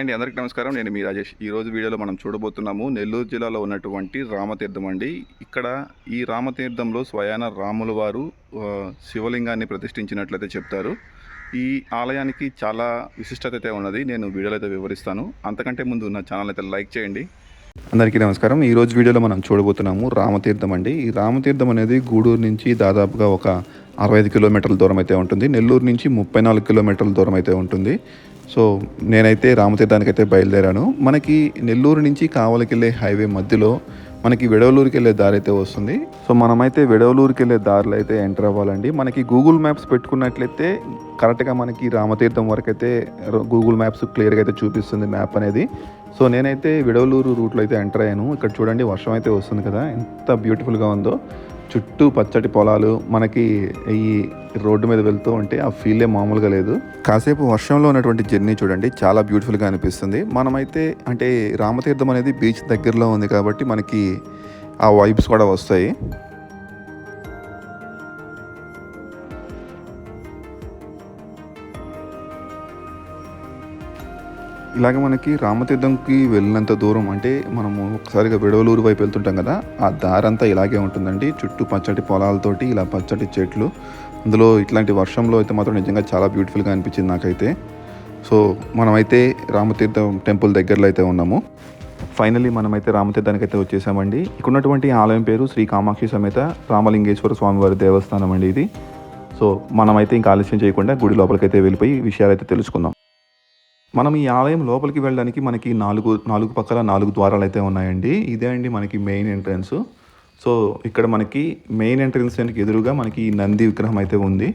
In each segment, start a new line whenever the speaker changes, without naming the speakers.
అండి అందరికీ నమస్కారం. నేను మీ రాజేష్. ఈ రోజు వీడియోలో మనం చూడబోతున్నాము నెల్లూరు జిల్లాలో ఉన్నటువంటి రామతీర్థం అండి. ఇక్కడ ఈ రామతీర్థంలో స్వయాన రాముల వారు శివలింగాన్ని ప్రతిష్ఠించినట్లయితే చెప్తారు. ఈ ఆలయానికి చాలా విశిష్టత అయితే ఉన్నది. నేను వీడియోలో అయితే వివరిస్తాను. అంతకంటే ముందు నా ఛానల్ అయితే లైక్ చేయండి. అందరికీ నమస్కారం. ఈ రోజు వీడియోలో మనం చూడబోతున్నాము రామతీర్థం అండి. ఈ రామతీర్థం అనేది గూడూరు నుంచి దాదాపుగా ఒక అరవై ఐదు కిలోమీటర్ల దూరం అయితే ఉంటుంది. నెల్లూరు నుంచి ముప్పై నాలుగు కిలోమీటర్ల దూరం అయితే ఉంటుంది. సో నేనైతే రామతీర్థానికి అయితే బయలుదేరాను. మనకి నెల్లూరు నుంచి కావలికెళ్ళే హైవే మధ్యలో మనకి విడవలూరుకి వెళ్ళే దారి అయితే వస్తుంది. సో మనమైతే విడవలూరుకి వెళ్ళే దారిలో అయితే ఎంటర్ అవ్వాలండి. మనకి గూగుల్ మ్యాప్స్ పెట్టుకున్నట్లయితే కరెక్ట్గా మనకి రామతీర్థం వరకు అయితే గూగుల్ మ్యాప్స్ క్లియర్గా అయితే చూపిస్తుంది మ్యాప్ అనేది. సో నేనైతే విడవలూరు రూట్లో అయితే ఎంటర్ అయ్యాను. ఇక్కడ చూడండి వర్షం అయితే వస్తుంది కదా. ఎంత బ్యూటిఫుల్గా ఉందో. చుట్టూ పచ్చటి పొలాలు మనకి ఈ రోడ్డు మీద వెళ్తూ ఉంటే ఆ ఫీలే మామూలుగా లేదు. కాసేపు వర్షంలో ఉన్నటువంటి జర్నీ చూడండి చాలా బ్యూటిఫుల్గా అనిపిస్తుంది. మనమైతే అంటే రామతీర్థం అనేది బీచ్ దగ్గరలో ఉంది కాబట్టి మనకి ఆ వైబ్స్ కూడా వస్తాయి. ఇలాగ మనకి రామతీర్థంకి వెళ్ళినంత దూరం అంటే మనము ఒకసారిగా విడవలూరు వైపు వెళ్తుంటాం కదా ఆ దారంతా ఇలాగే ఉంటుందండి. చుట్టూ పచ్చటి పొలాలతోటి ఇలా పచ్చటి చెట్లు. అందులో ఇట్లాంటి వర్షంలో అయితే మాత్రం నిజంగా చాలా బ్యూటిఫుల్గా అనిపించింది నాకైతే. సో మనమైతే రామతీర్థం టెంపుల్ దగ్గరలో అయితే ఉన్నాము. ఫైనలీ మనమైతే రామతీర్థానికి అయితే వచ్చేసామండి. ఇక్కడ ఉన్నటువంటి ఆలయం పేరు శ్రీ కామాక్షి సమేత రామలింగేశ్వర స్వామివారి దేవస్థానం అండి ఇది. సో మనమైతే ఇంకా ఆలస్యం చేయకుండా గుడి లోపలికైతే వెళ్ళిపోయి విషయాలు అయితే తెలుసుకుందాం. మనం ఈ ఆలయం లోపలికి వెళ్ళడానికి మనకి నాలుగు నాలుగు పక్కల నాలుగు ద్వారాలు అయితే ఉన్నాయండి. ఇదే అండి మనకి మెయిన్ ఎంట్రన్స్ సో ఇక్కడ మనకి మెయిన్ ఎంట్రన్స్ ఎదురుగా మనకి ఈ నంది విగ్రహం అయితే ఉంది.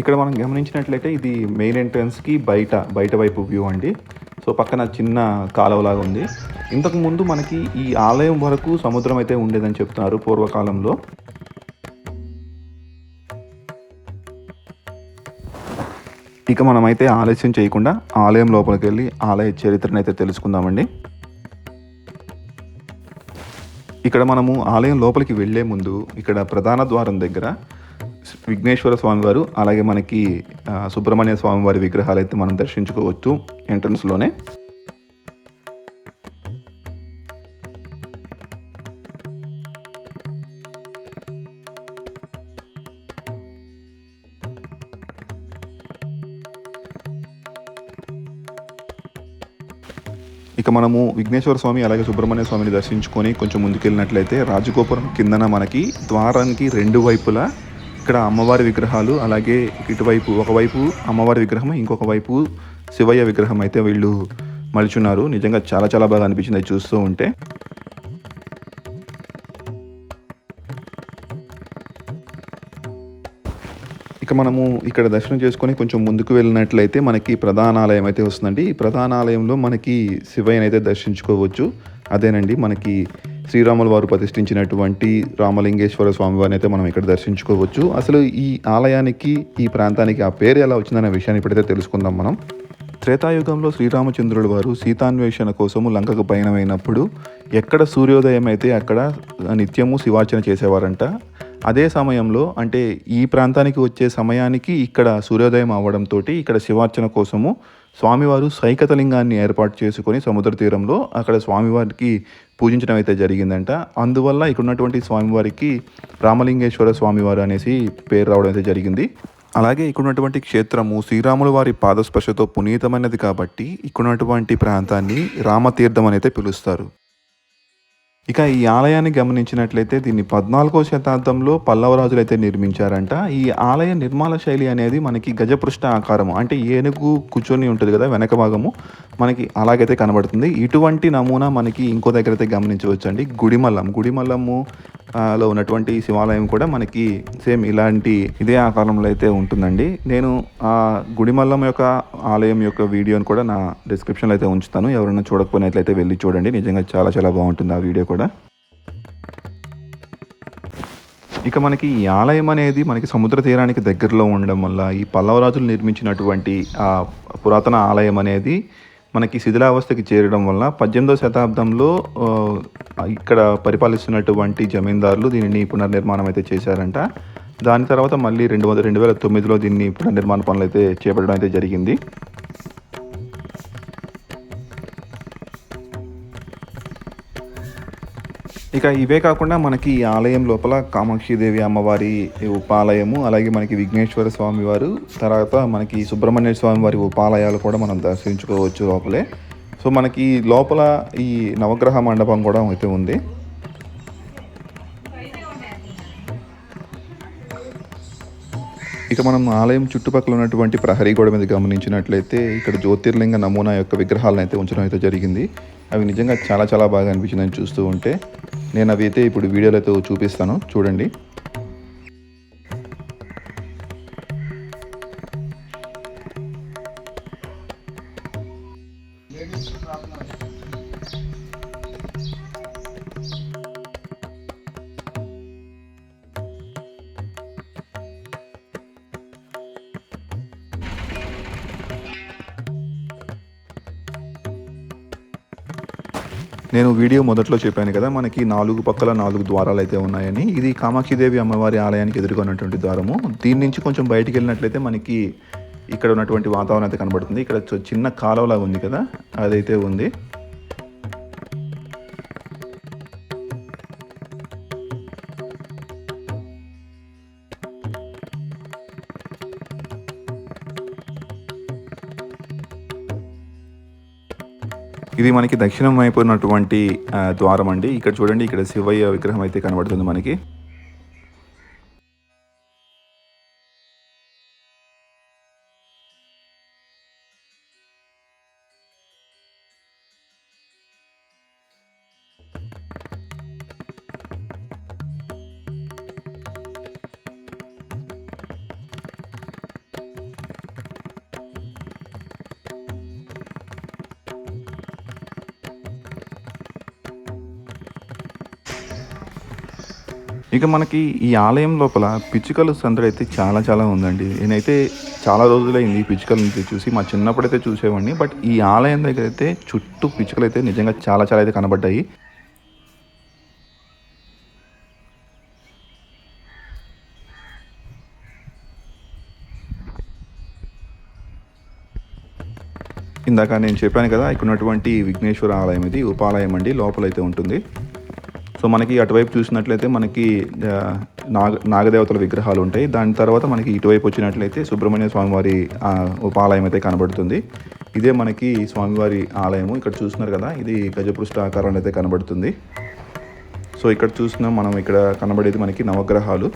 ఇక్కడ మనం గమనించినట్లయితే ఇది మెయిన్ ఎంట్రన్స్కి బయట బయట వైపు వ్యూ అండి. సో పక్కన చిన్న కాలువలాగా ఉంది. ఇంతకు ముందు మనకి ఈ ఆలయం వరకు సముద్రం అయితే ఉండేదని చెప్తున్నారు పూర్వకాలంలో. ఇక మనమైతే ఆలస్యం చేయకుండా ఆలయం లోపలికి వెళ్ళి ఆలయ చరిత్రను అయితే తెలుసుకుందామండి. ఇక్కడ మనము ఆలయం లోపలికి వెళ్ళే ముందు ఇక్కడ ప్రధాన ద్వారం దగ్గర విఘ్నేశ్వర స్వామివారు అలాగే మనకి సుబ్రహ్మణ్య స్వామివారి విగ్రహాలు అయితే మనం దర్శించుకోవచ్చు ఎంట్రన్స్లోనే. మనము విఘ్నేశ్వర స్వామి అలాగే సుబ్రహ్మణ్య స్వామిని దర్శించుకొని కొంచెం ముందుకెళ్ళినట్లయితే రాజగోపురం కిందన మనకి ద్వారానికి రెండు వైపులా ఇక్కడ అమ్మవారి విగ్రహాలు అలాగే ఇటువైపు ఒకవైపు అమ్మవారి విగ్రహం ఇంకొక వైపు శివయ్య విగ్రహం అయితే వీళ్ళు మలుచున్నారు. నిజంగా చాలా చాలా బాగా అనిపించింది అది చూస్తూ ఉంటే. ఇక మనము ఇక్కడ దర్శనం చేసుకొని కొంచెం ముందుకు వెళ్ళినట్లయితే మనకి ప్రధాన ఆలయం అయితే వస్తుందండి. ఈ ప్రధాన ఆలయంలో మనకి శివయ్యని అయితే దర్శించుకోవచ్చు. అదేనండి మనకి శ్రీరాముల వారు ప్రతిష్ఠించినటువంటి రామలింగేశ్వర స్వామి వారిని అయితే మనం ఇక్కడ దర్శించుకోవచ్చు. అసలు ఈ ఆలయానికి ఈ ప్రాంతానికి ఆ పేరు ఎలా వచ్చిందనే విషయాన్ని ఇప్పుడైతే తెలుసుకుందాం మనం. త్రేతాయుగంలో శ్రీరామచంద్రుల వారు సీతాన్వేషణ కోసము లంకకు పయనమైనప్పుడు ఎక్కడ సూర్యోదయం అయితే అక్కడ నిత్యము శివార్చన చేసేవారంట. అదే సమయంలో అంటే ఈ ప్రాంతానికి వచ్చే సమయానికి ఇక్కడ సూర్యోదయం అవ్వడంతో ఇక్కడ శివార్చన కోసము స్వామివారు సైకతలింగాన్ని ఏర్పాటు చేసుకొని సముద్ర తీరంలో అక్కడ స్వామివారికి పూజించడం అయితే జరిగిందంట. అందువల్ల ఇక్కడ ఉన్నటువంటి స్వామివారికి రామలింగేశ్వర స్వామివారు అనేసి పేరు రావడం అయితే జరిగింది. అలాగే ఇక్కడ ఉన్నటువంటి క్షేత్రము శ్రీరాముల వారి పాదస్పర్శతో పునీతమైనది కాబట్టి ఇక్కడ ఉన్నటువంటి ప్రాంతాన్ని రామతీర్థం అని అయితే పిలుస్తారు. ఇక ఈ ఆలయాన్ని గమనించినట్లయితే దీన్ని పద్నాలుగో శతాబ్దంలో పల్లవరాజులు అయితే నిర్మించారంట. ఈ ఆలయ నిర్మాణ శైలి అనేది మనకి గజపృష్ఠ ఆకారము అంటే ఏనుగు కూర్చొని ఉంటుంది కదా వెనక భాగము మనకి అలాగైతే కనబడుతుంది. ఇటువంటి నమూనా మనకి ఇంకో దగ్గర అయితే గమనించవచ్చు అండి గుడిమల్లం గుడిమల్లము లో ఉన్నటువంటి శివాలయం కూడా మనకి సేమ్ ఇలాంటి ఇదే ఆకారంలో అయితే ఉంటుందండి. నేను ఆ గుడిమల్లం యొక్క ఆలయం యొక్క వీడియోని కూడా నా డిస్క్రిప్షన్లో అయితే ఉంచుతాను. ఎవరైనా చూడకపోయినట్లయితే వెళ్ళి చూడండి. నిజంగా చాలా చాలా బాగుంటుంది ఆ వీడియో కూడా. ఇక మనకి ఈ ఆలయం అనేది మనకి సముద్ర తీరానికి దగ్గరలో ఉండడం వల్ల ఈ పల్లవరాజులు నిర్మించినటువంటి ఆ పురాతన ఆలయం అనేది మనకి శిథిలావస్థకి చేరడం వల్ల పద్దెనిమిదవ శతాబ్దంలో ఇక్కడ పరిపాలిస్తున్నటువంటి జమీందారులు దీనిని పునర్నిర్మాణం అయితే చేశారంట. దాని తర్వాత మళ్ళీ రెండు వందల రెండు వేల తొమ్మిదిలో దీన్ని పునర్నిర్మాణ పనులు అయితే చేపట్టడం అయితే జరిగింది. ఇక ఇవే కాకుండా మనకి ఈ ఆలయం లోపల కామాక్షిదేవి అమ్మవారి ఉపాలయము అలాగే మనకి విఘ్నేశ్వర స్వామి వారు తర్వాత మనకి సుబ్రహ్మణ్య స్వామి వారి ఉపాలయాలు కూడా మనం దర్శించుకోవచ్చు లోపలే. సో మనకి లోపల ఈ నవగ్రహ మండపం కూడా అయితే ఉంది. ఇక మనం ఆలయం చుట్టుపక్కల ఉన్నటువంటి ప్రహరీ గోడ మీద గమనించినట్లయితే ఇక్కడ జ్యోతిర్లింగ నమూనా యొక్క విగ్రహాలను అయితే ఉంచడం అయితే జరిగింది. అవి నిజంగా చాలా చాలా బాగా అనిపించిందని చూస్తూ ఉంటే నేను అవి అయితే ఇప్పుడు వీడియోలో అయితే చూపిస్తాను. చూడండి. నేను వీడియో మొదట్లో చెప్పాను కదా మనకి నాలుగు పక్కల నాలుగు ద్వారాలు అయితే ఉన్నాయని. ఇది కామాక్షిదేవి అమ్మవారి ఆలయానికి ఎదుర్కొన్నటువంటి ద్వారము. దీని నుంచి కొంచెం బయటికి వెళ్ళినట్లయితే మనకి ఇక్కడ ఉన్నటువంటి వాతావరణం అయితే కనబడుతుంది. ఇక్కడ చిన్న కాలువలాగా ఉంది కదా అదైతే ఉంది. ఇది మనకి దక్షిణం వైపు ఉన్నటువంటి ద్వారం అండి. ఇక్కడ చూడండి ఇక్కడ శివయ్య విగ్రహం అయితే కనబడుతుంది మనకి. ఇక మనకి ఈ ఆలయం లోపల పిచ్చుకలు సందడి అయితే చాలా చాలా ఉందండి. నేనైతే చాలా రోజులైంది ఈ పిచ్చుకలను చూసి మా చిన్నప్పుడైతే చూసేవాడిని బట్ ఈ ఆలయం దగ్గర అయితే చుట్టూ పిచ్చుకలు అయితే నిజంగా చాలా చాలా అయితే కనబడ్డాయి. ఇందాక నేను చెప్పాను కదా ఇక్కడ ఉన్నటువంటి విఘ్నేశ్వర ఆలయం ఇది ఉపాలయం అండి లోపలైతే ఉంటుంది. సో మనకి అటువైపు చూసినట్లయితే మనకి నాగ నాగదేవతల విగ్రహాలు ఉంటాయి. దాని తర్వాత మనకి ఇటువైపు వచ్చినట్లయితే సుబ్రహ్మణ్య స్వామివారి ఉపాలయం అయితే కనబడుతుంది. ఇదే మనకి స్వామివారి ఆలయము. ఇక్కడ చూస్తున్నారు కదా ఇది గజపృష్ఠ ఆకారంలో అయితే కనబడుతుంది. సో ఇక్కడ చూసిన మనం ఇక్కడ కనబడేది మనకి నవగ్రహాలు.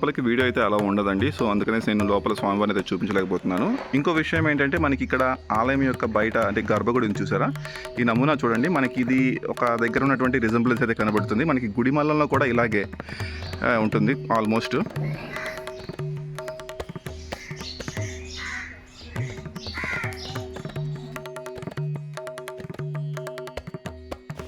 లోపలికి వీడియో అయితే అలా ఉండదండి. సో అందుకనేసి నేను లోపల స్వామివారిని అయితే చూపించలేకపోతున్నాను. ఇంకో విషయం ఏంటంటే మనకి ఇక్కడ ఆలయం యొక్క బయట అంటే గర్భగుడిని చూసారా? ఈ నమూనా చూడండి. మనకి ఇది ఒక దగ్గర ఉన్నటువంటి రిజంబ్లెన్స్ అయితే కనబడుతుంది. మనకి గుడి మల్లంలో కూడా ఇలాగే ఉంటుంది. ఆల్మోస్ట్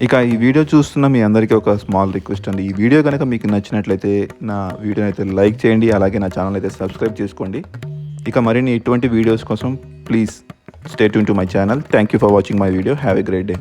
ఇక ఈ వీడియో చూస్తున్న మీ అందరికీ ఒక స్మాల్ రిక్వెస్ట్ అండి. ఈ వీడియో కనుక మీకు నచ్చినట్లయితే నా వీడియోని అయితే లైక్ చేయండి అలాగే నా ఛానల్ అయితే సబ్స్క్రైబ్ చేసుకోండి. ఇక మరిన్ని ఇటువంటి వీడియోస్ కోసం please stay tune to my channel thank you for watching my video have a great day